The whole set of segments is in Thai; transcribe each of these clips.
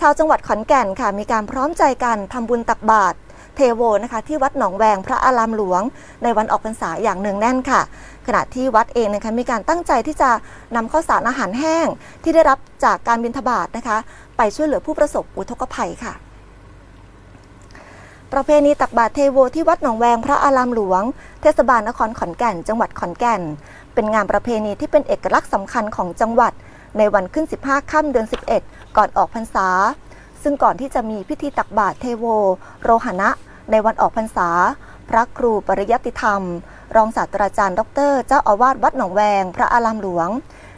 ชาวจังหวัดขอนแก่นค่ะ มีการพร้อมใจกันทำบุญตักบาตรเทโวนะคะที่วัดหนองแวงพระอารามหลวง ในวันออกพรรษาอย่างเนืองแน่นค่ะ ขณะที่วัดเองนะคะมีการตั้งใจที่จะนำข้าวสารอาหารแห้ง ที่ได้รับจากการบิณฑบาตนะคะ ไปช่วยเหลือผู้ประสบอุทกภัยค่ะประเพณีตักบาตรเทโวที่วัดหนองแวงพระอารามหลวง เทศบาลนครขอนแก่น จังหวัดขอนแก่น เป็นงานประเพณีที่เป็นเอกลักษณ์สำคัญของจังหวัด ในวันขึ้น 15 ค่ำเดือน 11 ก่อนออกพรรษา ซึ่งก่อนที่จะมีพิธีตักบาตรเทโว โรหณะ ในวันออกพรรษา พระครูปริยติธรรม รองศาสตราจารย์ ดร เจ้าอาวาสวัดหนองแวง พระอารามหลวง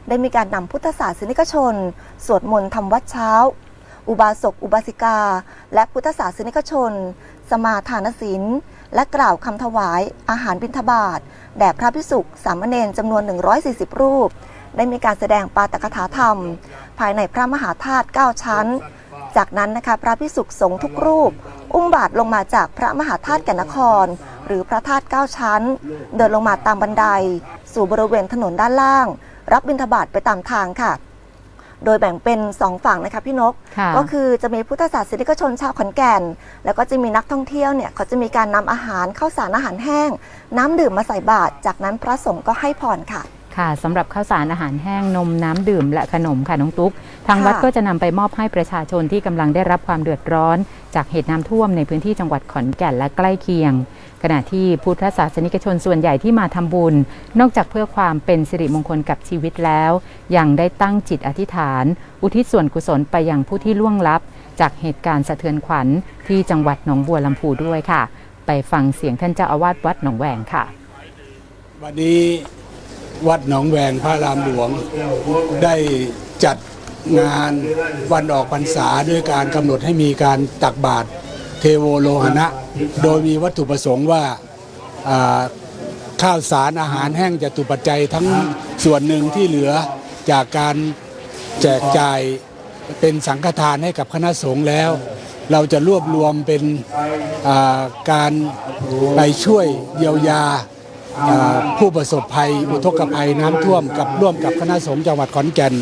ได้มีการนำพุทธศาสนิกชน สวดมนต์ทำวัดเช้า อุบาสก อุบาสิกา และพุทธศาสนิกชน สมาทานศีลและกล่าวคำถวายอาหารบิณฑบาตแด่พระพิสุขสามเณรจำนวน 140 รูป ได้มีการแสดงปาตกถาธรรม ภายในพระมหาธาตุ9ชั้น จากนั้นนะคะพระพิสุขสงฆ์ทุกรูป อุ้มบาทลงมาจากพระมหาธาตุแก่นนคร หรือพระธาตุ9ชั้น เดินลงมาตามบันได สู่บริเวณถนนด้านล่าง รับบิณฑบาตไปตามทางค่ะโดยแบ่งเป็น 2 ฝั่งนะคะพี่นกค่ะก็คือจะมีพุทธศาสนิกชนชาวขอนแก่น แล้วก็จะมีนักท่องเที่ยวเนี่ยเขาจะมีการนำอาหารข้าวสารอาหารแห้ง น้ำดื่มมาใส่บาตรจากนั้นพระสงฆ์ก็ให้พรค่ะ ค่ะสำหรับข้าวสารอาหารแห้งนมน้ำดื่มและขนมค่ะน้องตุ๊ก ทางค่ะวัดก็จะนำไปมอบให้ประชาชนที่กำลังได้รับความเดือดร้อน จากเหตุน้ำท่วมในพื้นที่จังหวัดขอนแก่นและใกล้เคียง ขณะที่พุทธศาสนิกชนส่วนใหญ่ที่มาทำบุญ นอกจากเพื่อความเป็นสิริมงคลกับชีวิตแล้ว ยังได้ตั้งจิตอธิษฐาน อุทิศส่วนกุศลไปยังผู้ที่ล่วงลับ จากเหตุการณ์สะเทือนขวัญที่จังหวัดหนองบัวลำพูด้วยค่ะ ไปฟังเสียงท่านเจ้าอาวาสวัดหนองแหวงค่ะ วันนี้ วัดหนองแวงพระรามหลวง ได้จัดงานวันออกพรรษาด้วยการกำหนดให้มีการตักบาตรเทโวโลหณะ โดยมีวัตถุประสงค์ว่าข้าวสารอาหารแห้งจะตุปัจจัยทั้งส่วนหนึ่งที่เหลือจากการแจกจ่ายเป็นสังฆทานให้กับคณะสงฆ์แล้ว เราจะรวบรวมเป็นการไปช่วยเยียวยา ผู้ประสบภัย อุทกภัยน้ำท่วมกับร่วมกับคณะสงฆ์จังหวัดขอนแก่น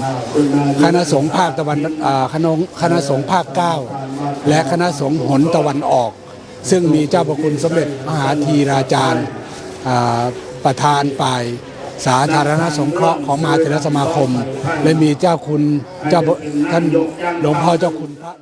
คณะสงฆ์ภาคตะวันอ่าคณะคณะสงฆ์ภาคเก้าและคณะสงฆ์หนตะวันออก ซึ่งมีเจ้าพระคุณสมเด็จมหาธีราจารย์ประธานฝ่ายสาธารณสงเคราะห์ของมหาเถรสมาคม และมีเจ้าคุณเจ้าท่านหลวงพ่อเจ้าคุณพระ